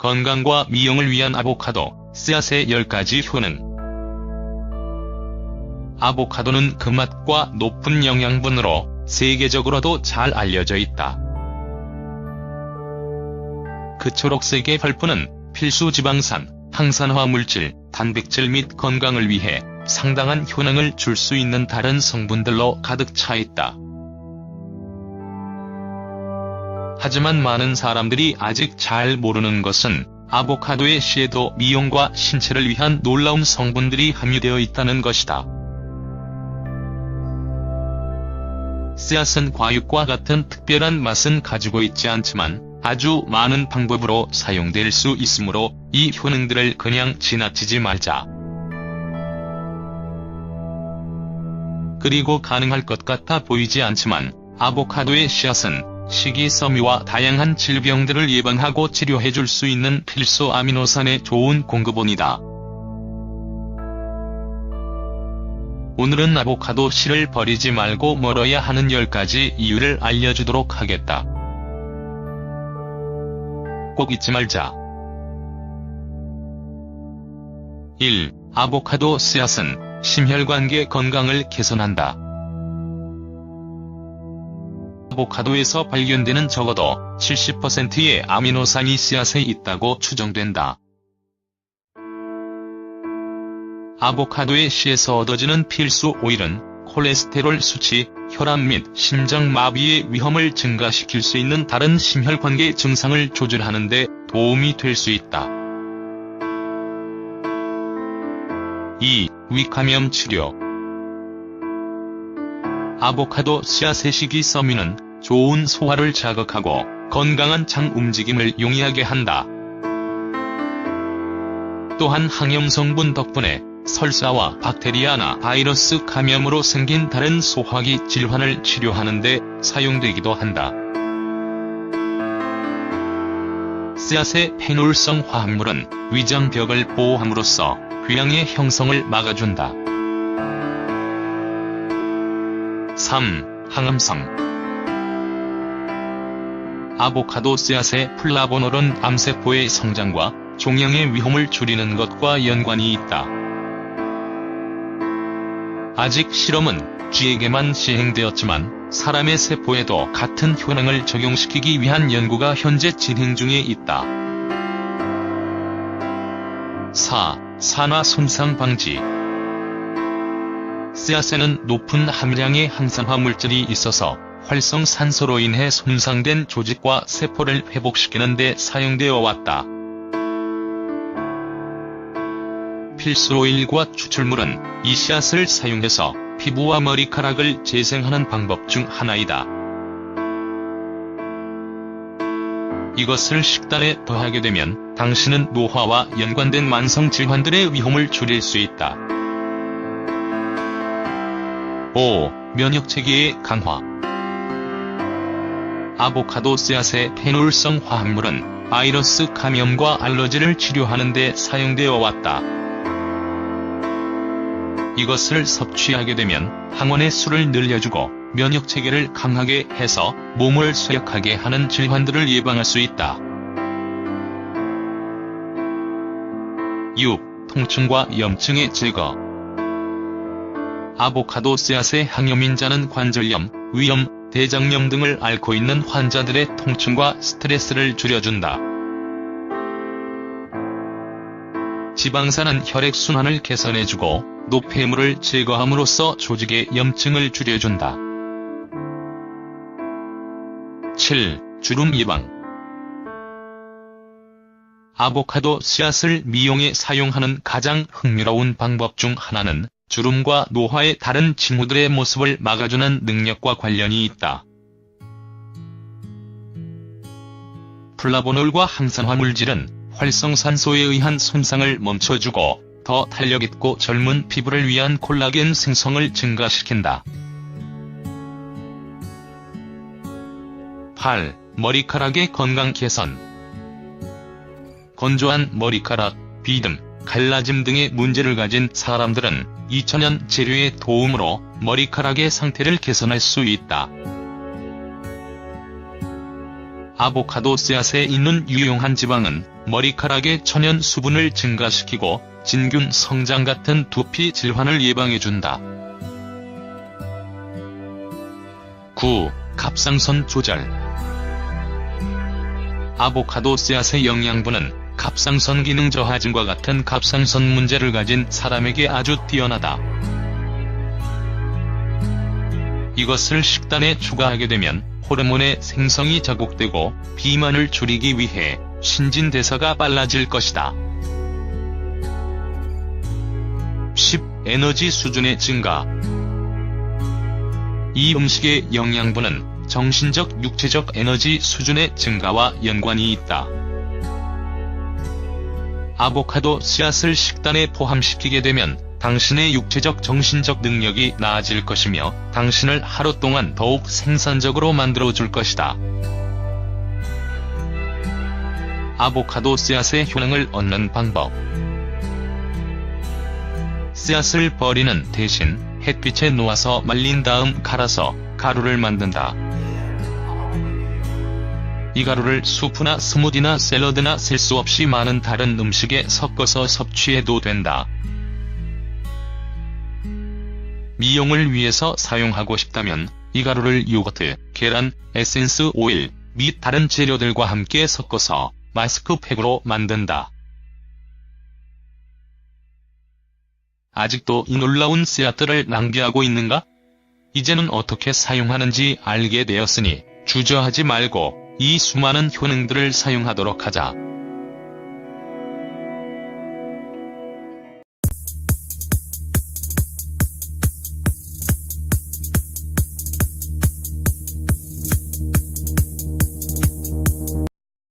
건강과 미용을 위한 아보카도, 씨앗의 10가지 효능. 아보카도는 그 맛과 높은 영양분으로 세계적으로도 잘 알려져 있다. 그 초록색의 펄프는 필수 지방산, 항산화 물질, 단백질 및 건강을 위해 상당한 효능을 줄 수 있는 다른 성분들로 가득 차 있다. 하지만 많은 사람들이 아직 잘 모르는 것은 아보카도의 씨에도 미용과 신체를 위한 놀라운 성분들이 함유되어 있다는 것이다. 씨앗은 과육과 같은 특별한 맛은 가지고 있지 않지만 아주 많은 방법으로 사용될 수 있으므로 이 효능들을 그냥 지나치지 말자. 그리고 가능할 것 같아 보이지 않지만 아보카도의 씨앗은 식이섬유와 다양한 질병들을 예방하고 치료해줄 수 있는 필수 아미노산의 좋은 공급원이다. 오늘은 아보카도 씨를 버리지 말고 멀어야 하는 10가지 이유를 알려주도록 하겠다. 꼭 잊지 말자. 1. 아보카도 씨앗은 심혈관계 건강을 개선한다. 아보카도에서 발견되는 적어도 70%의 아미노산이 씨앗에 있다고 추정된다. 아보카도의 씨에서 얻어지는 필수 오일은 콜레스테롤 수치, 혈압 및 심장마비의 위험을 증가시킬 수 있는 다른 심혈관계 증상을 조절하는 데 도움이 될 수 있다. 2. 위감염 치료 아보카도 씨앗의 식이섬유는 좋은 소화를 자극하고 건강한 장 움직임을 용이하게 한다. 또한 항염 성분 덕분에 설사와 박테리아나 바이러스 감염으로 생긴 다른 소화기 질환을 치료하는 데 사용되기도 한다. 씨앗의 페놀성 화합물은 위장벽을 보호함으로써 궤양의 형성을 막아준다. 3. 항암성 아보카도 씨앗의 플라보놀은 암세포의 성장과 종양의 위험을 줄이는 것과 연관이 있다. 아직 실험은 쥐에게만 시행되었지만 사람의 세포에도 같은 효능을 적용시키기 위한 연구가 현재 진행 중에 있다. 4. 산화 손상 방지 씨앗에는 높은 함량의 항산화 물질이 있어서 활성산소로 인해 손상된 조직과 세포를 회복시키는 데 사용되어 왔다. 필수 오일과 추출물은 이 씨앗을 사용해서 피부와 머리카락을 재생하는 방법 중 하나이다. 이것을 식단에 더하게 되면 당신은 노화와 연관된 만성 질환들의 위험을 줄일 수 있다. 5. 면역 체계의 강화 아보카도 씨앗의 페놀성 화합물은 바이러스 감염과 알러지를 치료하는 데 사용되어 왔다. 이것을 섭취하게 되면 항원의 수를 늘려주고 면역 체계를 강하게 해서 몸을 쇠약하게 하는 질환들을 예방할 수 있다. 6. 통증과 염증의 제거 아보카도 씨앗의 항염인자는 관절염, 위염, 대장염 등을 앓고 있는 환자들의 통증과 스트레스를 줄여준다. 지방산은 혈액순환을 개선해주고 노폐물을 제거함으로써 조직의 염증을 줄여준다. 7. 주름 예방 아보카도 씨앗을 미용에 사용하는 가장 흥미로운 방법 중 하나는 주름과 노화의 다른 징후들의 모습을 막아주는 능력과 관련이 있다. 플라보놀과 항산화 물질은 활성산소에 의한 손상을 멈춰주고 더 탄력있고 젊은 피부를 위한 콜라겐 생성을 증가시킨다. 8. 머리카락의 건강 개선 건조한 머리카락, 비듬, 갈라짐 등의 문제를 가진 사람들은 2000년 재료의 도움으로 머리카락의 상태를 개선할 수 있다. 아보카도 씨앗에 있는 유용한 지방은 머리카락의 천연 수분을 증가시키고 진균 성장 같은 두피 질환을 예방해준다. 9. 갑상선 조절 아보카도 씨앗의 영양분은 갑상선 기능 저하 증과 같은 갑상선 문제를 가진 사람에게 아주 뛰어나다. 이것을 식단에 추가하게 되면 호르몬의 생성이 자극되고 비만을 줄이기 위해 신진대사가 빨라질 것이다. 10. 에너지 수준의 증가 이 음식의 영양분은 정신적 육체적 에너지 수준의 증가와 연관이 있다. 아보카도 씨앗을 식단에 포함시키게 되면 당신의 육체적 정신적 능력이 나아질 것이며 당신을 하루 동안 더욱 생산적으로 만들어 줄 것이다. 아보카도 씨앗의 효능을 얻는 방법 씨앗을 버리는 대신 햇빛에 놓아서 말린 다음 갈아서 가루를 만든다. 이 가루를 수프나 스무디나 샐러드나 셀 수 없이 많은 다른 음식에 섞어서 섭취해도 된다. 미용을 위해서 사용하고 싶다면 이 가루를 요거트, 계란, 에센스 오일, 및 다른 재료들과 함께 섞어서 마스크팩으로 만든다. 아직도 이 놀라운 씨앗들을 낭비하고 있는가? 이제는 어떻게 사용하는지 알게 되었으니 주저하지 말고 이 수많은 효능들을 사용하도록 하자.